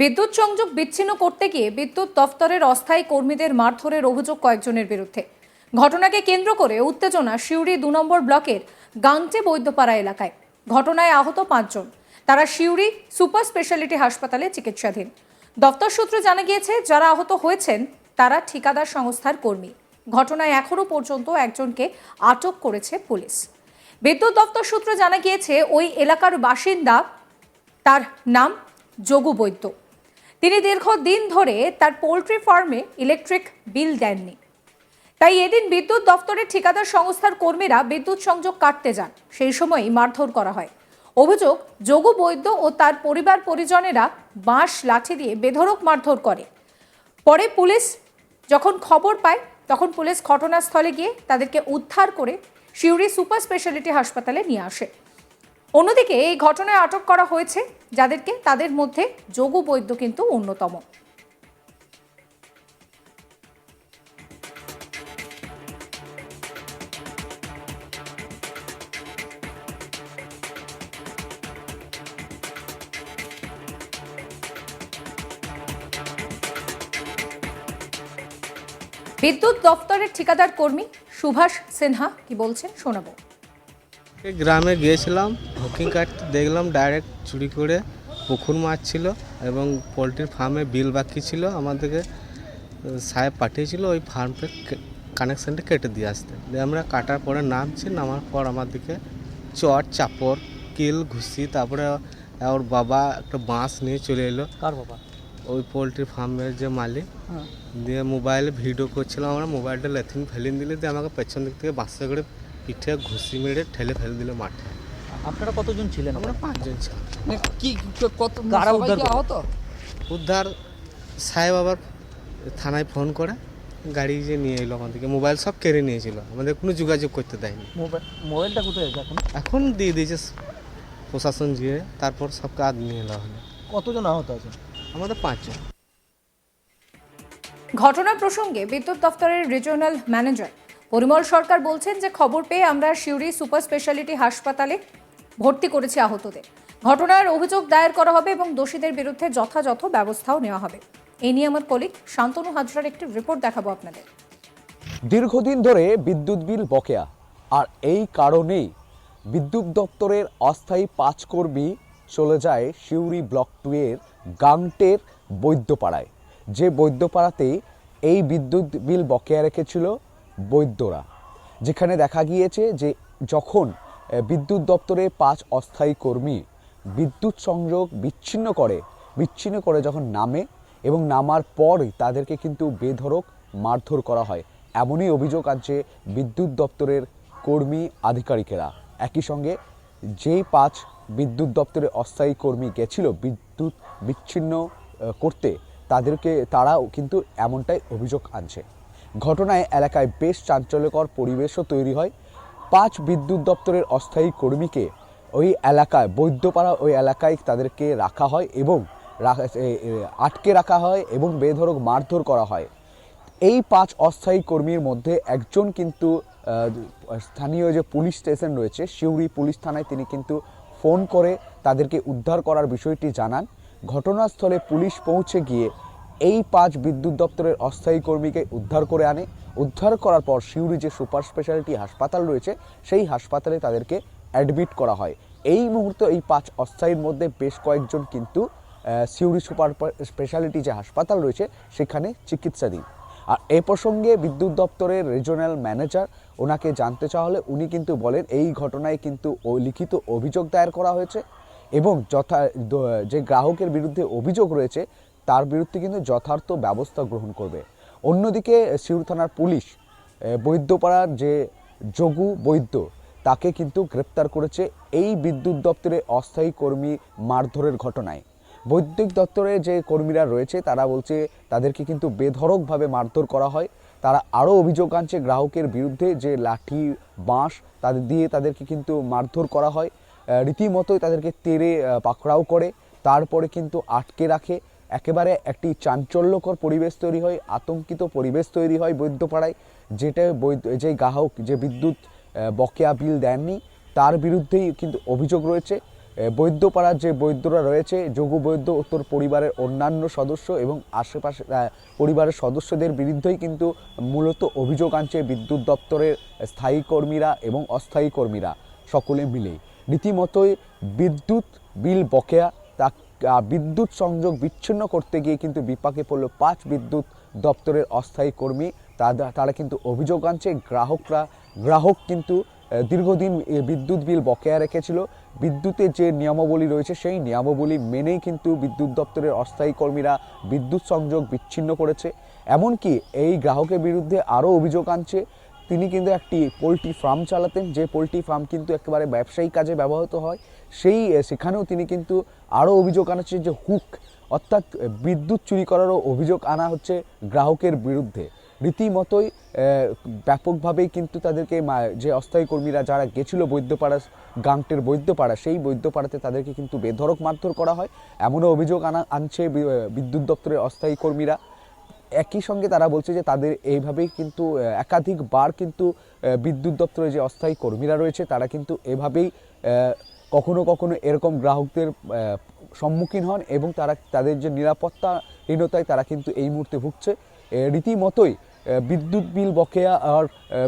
বিদ্যুৎ সংযোগ বিচ্ছিন্ন করতে গিয়ে বিদ্যুৎ দফতরের অস্থায়ী কর্মীদের মারধরের অভিযোগ কয়েকজনের বিরুদ্ধে। ঘটনাকে কেন্দ্র করে উত্তেজনা সিউড়ি দু নম্বর ব্লকের গাংটে বৈদ্যপাড়া এলাকায়। ঘটনায় আহত পাঁচজন। তারা সিউড়ি সুপার স্পেশালিটি হাসপাতালে চিকিৎসাধীন। দপ্তর সূত্রে জানা গিয়েছে, যারা আহত হয়েছেন, তারা ঠিকাদার সংস্থার কর্মী। ঘটনায় এখনও পর্যন্ত একজনকে আটক করেছে পুলিশ। বিদ্যুৎ দপ্তর সূত্রে জানা গিয়েছে, ওই এলাকার বাসিন্দা, তার নাম যোগু বৈদ্য। তিনি দীর্ঘদিন ধরে তার পোলট্রি ফার্মে ইলেকট্রিক বিল দেননি। তাই এদিন বিদ্যুৎ দপ্তরের ঠিকাদার সংস্থার কর্মীরা বিদ্যুৎ সংযোগ কাটতে যান। সেই সময়ই মারধর করা হয়। অভিযোগ, যোগু বৈদ্য ও তার পরিবার পরিজনেরা বাঁশ, লাঠি দিয়ে বেধড়ক মারধর করে। পরে পুলিশ যখন খবর পায়, তখন পুলিশ ঘটনাস্থলে গিয়ে তাদেরকে উদ্ধার করে সিউড়ি সুপার স্পেশালিটি হাসপাতালে নিয়ে আসে। অন্যদিকে এই ঘটনায় আটক করা হয়েছে যাদেরকে তাদের মধ্যে যোগু বৈদ্য কিন্তু অন্যতম। বিদ্যুৎ দপ্তরের ঠিকাদার কর্মী সুভাষ সিনহা কি বলছেন শোনাবো। গ্রামে গিয়েছিলাম হকিং কাটতে দেখলাম ডাইরেক্ট চুরি করে পুকুর মাছ ছিল এবং পোলট্রির ফার্মে বিল বাকি ছিল আমাদেরকে সাহেব পাঠিয়েছিল ওই ফার্মে কানেকশানটা কেটে দিয়ে আসতে। দিয়ে আমরা কাটার পরে নামছি নামার পর আমাদেরকে চট চাপড় কিল ঘুষি তারপরে ওর বাবা একটা বাঁশ নিয়ে চলে এলো। কার বাবা? ওই পোলট্রি ফার্মের যে মালিক। হ্যাঁ। দিয়ে মোবাইলে ভিডিও করছিলাম আমরা মোবাইলটা লেথিন ফেলিয়ে দিলে দিয়ে আমাকে পেছন দিক থেকে বাসে করে পিঠে ঘুষি মেরে ঠেলে ফেলে দিল মাঠে। আপনারা কতজন ছিলেন আমরা পাঁচজন ছিলাম। মানে কি কত কারা উদ্ধার করল? উদ্ধার সাহেব আবার থানায় ফোন করে গাড়ি যে নিয়ে এলো আমাদেরকে মোবাইল সব কেড়ে নিয়েছিল আমাদের কোনো যোগাযোগ করতে দেয়নি। মোবাইল মোবাইলটা কোথায় আছে এখন? এখন দিয়ে দিয়েছে প্রশাসন গিয়ে তারপর সব কাজ নিয়ে এলো হলো কতজন আহত আছে আমাদের পাঁচজন। ঘটনা প্রসঙ্গে বিদ্যুৎ দপ্তরের রিজিওনাল ম্যানেজার পরিমল সরকার বলছেন যে খবর পেয়ে আমরা সিউড়ি সুপার স্পেশালিটি হাসপাতালে ভর্তি করেছি আহতদের। ঘটনার অভিযোগ দায়ের করা হবে এবং দোষীদের বিরুদ্ধে যথাযথ ব্যবস্থাও নেওয়া হবে। এই নিয়ে আমার কলিগ শান্তনু হাজরার একটি রিপোর্ট দেখাবো আপনাদের। দীর্ঘদিন ধরে বিদ্যুৎ বিল বকেয়া। আর এই কারণেই বিদ্যুৎ দপ্তরের অস্থায়ী পাঁচ কর্মী চলে যায় সিউড়ি ব্লক টু এর গাংটের বৈদ্যপাড়ায়। যে বৈদ্যপাড়াতে এই বিদ্যুৎ বিল বকেয়া রেখেছিল বৈদ্যরা, যেখানে দেখা গিয়েছে যে যখন বিদ্যুৎ দপ্তরে পাঁচ অস্থায়ী কর্মী বিদ্যুৎ সংযোগ বিচ্ছিন্ন করে বিচ্ছিন্ন করে যখন নামে এবং নামার পরই তাদেরকে কিন্তু বেধড়ক মারধর করা হয়। এমনই অভিযোগ আনছে বিদ্যুৎ দপ্তরের কর্মী আধিকারিকেরা। একই সঙ্গে যেই পাঁচ বিদ্যুৎ দপ্তরের অস্থায়ী কর্মী গেছিল বিদ্যুৎ বিচ্ছিন্ন করতে, তাদেরকে, তারাও কিন্তু এমনটাই অভিযোগ আনছে। ঘটনায় এলাকায় বেশ চাঞ্চল্যকর পরিবেশও তৈরি হয়। পাঁচ বিদ্যুৎ দপ্তরের অস্থায়ী কর্মীকে ওই এলাকায়, বৈদ্যপাড়া ওই এলাকায় তাদেরকে রাখা হয় এবং আটকে রাখা হয় এবং বেধড়ক মারধর করা হয়। এই পাঁচ অস্থায়ী কর্মীর মধ্যে একজন কিন্তু স্থানীয় যে পুলিশ স্টেশন রয়েছে সিউড়ি পুলিশ থানায় তিনি কিন্তু ফোন করে তাদেরকে উদ্ধার করার বিষয়টি জানান। ঘটনাস্থলে পুলিশ পৌঁছে গিয়ে এই পাঁচ বিদ্যুৎ দপ্তরের অস্থায়ী কর্মীকে উদ্ধার করে আনে। উদ্ধার করার পর সিউড়ি যে সুপার স্পেশালিটি হাসপাতাল রয়েছে, সেই হাসপাতালে তাদেরকে অ্যাডমিট করা হয়। এই মুহূর্তে এই পাঁচ অস্থায়ীর মধ্যে বেশ কয়েকজন কিন্তু সিউড়ি সুপার স্পেশালিটি যে হাসপাতাল রয়েছে, সেখানে চিকিৎসাধীন। আর এ প্রসঙ্গে বিদ্যুৎ দপ্তরের রিজনাল ম্যানেজার ওনাকে জানতে চাওয়া হলে উনি কিন্তু বলেন, এই ঘটনায় কিন্তু লিখিত অভিযোগ দায়ের করা হয়েছে এবং যথা যে গ্রাহকের বিরুদ্ধে অভিযোগ রয়েছে তার বিরুদ্ধে কিন্তু যথার্থ ব্যবস্থা গ্রহণ করবে। অন্যদিকে সিউড়ি থানার পুলিশ বৈদ্যপাড়ার যে যোগু বৈদ্য, তাকে কিন্তু গ্রেপ্তার করেছে এই বিদ্যুৎ দপ্তরে অস্থায়ী কর্মী মারধরের ঘটনায়। বৈদ্যুতিক দপ্তরে যে কর্মীরা রয়েছে, তারা বলছে, তাদেরকে কিন্তু বেধড়কভাবে মারধর করা হয়। তারা আরও অভিযোগ আনছে, গ্রাহকের বিরুদ্ধে যে লাঠি, বাঁশ তাদের দিয়ে তাদেরকে কিন্তু মারধর করা হয়। রীতিমতোই তাদেরকে তেড়ে পাকড়াও করে। তারপরে কিন্তু আটকে রাখে। একেবারে একটি চাঞ্চল্যকর পরিবেশ তৈরি হয়, আতঙ্কিত পরিবেশ তৈরি হয় বৈদ্যপাড়ায়, যেটা বৈদ্য যে গ্রাহক, যে বিদ্যুৎ বকেয়া বিল দেননি, তার বিরুদ্ধেই কিন্তু অভিযোগ রয়েছে। বৈদ্যপাড়ার যে বৈদ্যরা রয়েছে, যোগু বৈদ্য ও তোর পরিবারের অন্যান্য সদস্য এবং আশেপাশে পরিবারের সদস্যদের বিরুদ্ধেই কিন্তু মূলত অভিযোগ আনছে বিদ্যুৎ দপ্তরের স্থায়ী কর্মীরা এবং অস্থায়ী কর্মীরা, সকলে মিলেই। রীতিমতোই বিদ্যুৎ, বিল বকেয়া বিদ্যুৎ সংযোগ বিচ্ছিন্ন করতে গিয়ে কিন্তু বিপাকে পড়ল পাঁচ বিদ্যুৎ দপ্তরের অস্থায়ী কর্মী। তারা তারা কিন্তু অভিযোগ আনছে, গ্রাহকরা গ্রাহক কিন্তু দীর্ঘদিন বিদ্যুৎ বিল বকেয়া রেখেছিল। বিদ্যুতের যে নিয়মাবলী রয়েছে, সেই নিয়মাবলী মেনেই কিন্তু বিদ্যুৎ দপ্তরের অস্থায়ী কর্মীরা বিদ্যুৎ সংযোগ বিচ্ছিন্ন করেছে। এমনকি এই গ্রাহকের বিরুদ্ধে আরও অভিযোগ আনছে তিনি কিন্তু একটি পোলট্রি ফার্ম চালাতেন, যে পোলট্রি ফার্ম কিন্তু একেবারে ব্যবসায়িক কাজে ব্যবহৃত হয়। সেই সেখানেও তিনি কিন্তু আরও অভিযোগ আনাচ্ছে যে হুক, অর্থাৎ বিদ্যুৎ চুরি করারও অভিযোগ আনা হচ্ছে গ্রাহকের বিরুদ্ধে। রীতিমতোই ব্যাপকভাবেই কিন্তু তাদেরকে যে অস্থায়ী কর্মীরা যারা গেছিল বৈদ্যপাড়া, গাংটের বৈদ্যপাড়া, সেই বৈদ্যপাড়াতে তাদেরকে কিন্তু বেধড়ক মারধর করা হয়। এমনও অভিযোগ আনা, আনছে বিদ্যুৎ দপ্তরের অস্থায়ী কর্মীরা। একই সঙ্গে তারা বলছে যে তাদের এইভাবেই কিন্তু একাধিকবার কিন্তু বিদ্যুৎ দপ্তরে যে অস্থায়ী কর্মীরা রয়েছে, তারা কিন্তু এভাবেই কখনো কখনো এরকম গ্রাহকদের সম্মুখীন হন এবং তারা, তাদের যে নিরাপত্তাহীনতায় তারা কিন্তু এই মুহূর্তে ভুগছে। রীতিমতোই বিদ্যুৎ বিল বকেয়া আর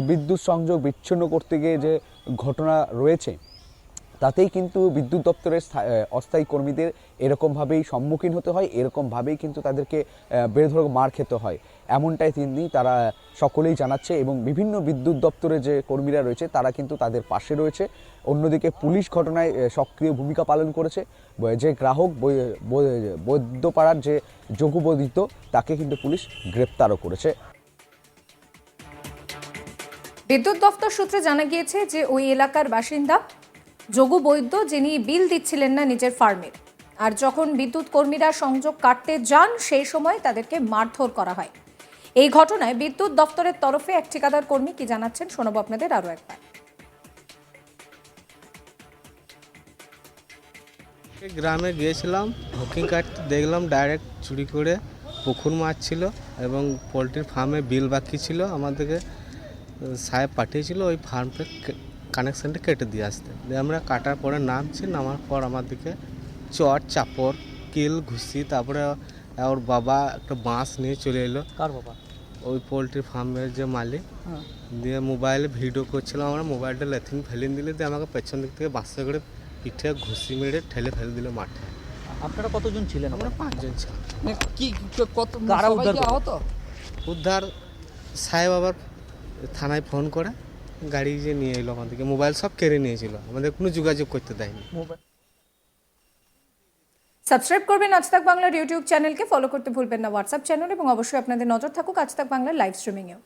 বিদ্যুৎ সংযোগ বিচ্ছিন্ন করতে গিয়ে যে ঘটনা রয়েছে তাতেই কিন্তু বিদ্যুৎ দপ্তরের অস্থায়ী কর্মীদের এরকমভাবেই সম্মুখীন হতে হয় এরকমভাবেই কিন্তু তাদেরকে আহ, বেধড়ক মার খেতে হয়। এমনটাই তিনি তারা সকলেই জানাচ্ছে এবং বিভিন্ন বিদ্যুৎ দপ্তরে যে কর্মীরা রয়েছে তারা কিন্তু তাদের পাশে রয়েছে। অন্যদিকে পুলিশ ঘটনায় সক্রিয় ভূমিকা পালন করেছে। যে গ্রাহক বৈদ্যপাড়ার যে যোগবদিত তাকে কিন্তু পুলিশ গ্রেপ্তারও করেছে। বিদ্যুৎ দপ্তর সূত্রে জানা গিয়েছে যে ওই এলাকার বাসিন্দা যোগু বৈদ্য যিনি বিল দিচ্ছিলেন না নিজের ফার্মের আর যখন বিদ্যুৎ কর্মীরা সংযোগ কাটতে যান, সেই সময় তাদেরকে মারধর করা হয়। এই ঘটনায় বিদ্যুৎ দপ্তরের তরফে এক ঠিকাদার কর্মী কি জানাচ্ছেন, শোনাবো আপনাদের আরও একবার। গ্রামে গিয়েছিলাম হকিং কাটতে দেখলাম ডাইরেক্ট চুরি করে পুকুর মাছ ছিল এবং পোলট্রির ফার্মে বিল বাকি ছিল আমাদেরকে সাহেব পাঠিয়েছিল, ওই ফার্মটা কানেকশানটা কেটে দিয়ে আসতে। দিয়ে আমরা কাটার পরে নামছি নামার পর আমাদেরকে চট চাপড় কিল ঘুষি তারপরে ওর বাবা একটা বাঁশ নিয়ে চলে এলো। কার বাবা? ওই পোলট্রি ফার্মের যে মালিক। হ্যাঁ। দিয়ে মোবাইলে ভিডিও করছিলাম আমরা মোবাইলটা লেথিন ফেলে দিলে দিয়ে আমাকে পেছন দিক থেকে বাসে করে পিঠে ঘুষি মেরে ঠেলে ফেলে দিল মাঠে। আপনারা কতজন ছিলেন? আমরা পাঁচজন ছিলাম। মানে কি কত কারা উদ্ধার উদ্ধার সাহেব আবার থানায় ফোন করে। গাড়ি যে নিয়ে এলো আমাদেরকে মোবাইল সব কেড়ে নিয়েছিল আমাদের কোনো যোগাযোগ করতে দেয়নি। মোবাইল। সাবস্ক্রাইব করবেন আজ তাক বাংলার ইউটিউব চ্যানেলকে ফলো করতে ভুলবেন না হোয়াটসঅ্যাপ চ্যানেল এবং অবশ্যই আপনাদের নজর থাকুক আজ তাক বাংলার লাইভ স্ট্রিমিংয়েও।